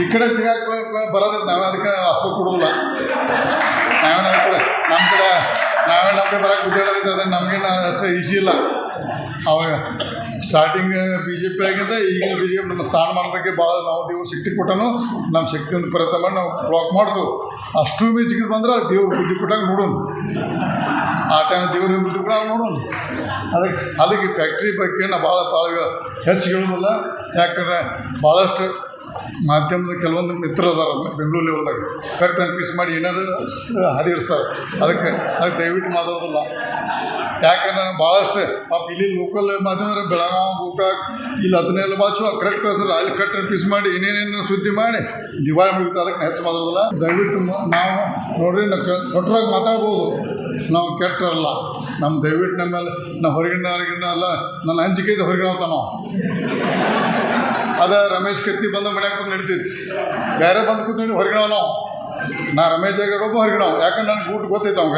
ಈ ಕಡೆ ಬರೋದಿಲ್ಲ ನಾವೇ ಅದಕ್ಕೆ ಅಷ್ಟು ಕೊಡೋದಿಲ್ಲ. ನಾವೇ ನಮ್ಮ ಕಡೆ ನಮ್ಮ ಕಡೆ, ನಾವೇ ನಮ್ಮ ಕಡೆ ಬರೋಕೆ ಬಿದ್ದಾಡೋದಿತ್ತು ಅದನ್ನು ನಮಗೇನು ಅಷ್ಟು ಈಸಿ ಇಲ್ಲ. ಅವಾಗ ಸ್ಟಾರ್ಟಿಂಗ್ ಬಿ ಜೆ ಪಿ ಆಗಿದ್ದೆ ಈಗಿನ ಬಿ ಜೆ ಪಿ ನಮ್ಮ ಸ್ಥಾನಮಾನದಕ್ಕೆ ಭಾಳ ನಾವು ದೇವ್ರು ಶಕ್ತಿ ಕೊಟ್ಟನು. ನಮ್ಮ ಶಕ್ತಿಯಿಂದ ಪ್ರಯತ್ನ ಮಾಡಿ ನಾವು ಬ್ಲಾಕ್ ಮಾಡಿದ್ವು ಅಷ್ಟು ಮಿಂಚಿಗೆ ಬಂದ್ರೆ ದೇವ್ರು ಬುದ್ಧಿ ಕೊಟ್ಟಾಗ ನೋಡೋಣ. ಆ ಟೈಮ್ ದೇವ್ರ ಬುದ್ಧಿ ಕೂಡ ನೋಡೋಣ. ಅದಕ್ಕೆ ಅದಕ್ಕೆ ಫ್ಯಾಕ್ಟ್ರಿ ಬಗ್ಗೆ ನಾವು ಭಾಳ ಭಾಳ ಹೆಚ್ಚು ಹೇಳೋದಿಲ್ಲ. ಯಾಕಂದ್ರೆ ಭಾಳಷ್ಟು ಮಾಧ್ಯಮದ ಕೆಲವೊಂದು ಮಿತ್ರರು ಅದಾರ ಬೆಂಗಳೂರು ಲೆವೆಲ್ದಾಗ ಕಟ್ ಆ್ಯಂಡ್ ಪೀಸ್ ಮಾಡಿ ಏನಾರು ಹದಿರ್ಸ್ತಾರೆ ಅದಕ್ಕೆ ಅದಕ್ಕೆ ದಯವಿಟ್ಟು ಮಾತಾಡೋದಿಲ್ಲ. ಯಾಕಂದ್ರೆ ಭಾಳಷ್ಟು, ಪಾಪ ಇಲ್ಲಿ ಲೋಕಲ್ ಮಾಧ್ಯಮ ಬೆಳಗಾವಿ ಗೋಕಾಕ್, ಇಲ್ಲಿ ಅದನ್ನೆಲ್ಲ ಬಾಚು ಕರೆಕ್ಟ್ ಕಳಿಸಲ್ಲ ಅಲ್ಲಿ ಕಟ್ ಆ್ಯಂಡ್ ಪೀಸ್ ಮಾಡಿ, ಏನೇನೇನು ಸುದ್ದಿ ಮಾಡಿ, ದಿವಾಳಿ ಮುಗಿತು, ಅದಕ್ಕೆ ಹೆಚ್ಚು ಮಾತಾಡೋದಿಲ್ಲ. ದಯವಿಟ್ಟು ನಾವು ನೋಡ್ರಿ, ನಾವು ಕೊಟ್ಟರಾಗಿ ಮಾತಾಡ್ಬೋದು. ನಾವು ಕೆಟ್ಟರಲ್ಲ ನಮ್ಮ ದಯವಿಟ್ಟು ನಮ್ಮಲ್ಲಿ ನಾವು ಹೊರಗಿನ ಹೊರಗಿನ ಅಲ್ಲ ನನ್ನ ಹಂಚಿಕೆ ಇದೆ ಹೊರಗಿನ ನಾವು ಅದ ರಮೇಶ್ ಕತ್ತಿ ಬಂದು ಮನ್ಯಾಗ ಬಂದು ನಡಿತೈತಿ. ಬೇರೆ ಬಂದು ಕೂತ್ಕೊಂಡು ಹೊರಗಿನವ ನಾವು. ನಾ ರಮೇಶ್ ಜಾಗ ಒಬ್ಬ ಯಾಕಂದ್ರೆ ನನಗೆ ಊಟ ಗೊತ್ತೈತೆ ಅವಾಗ.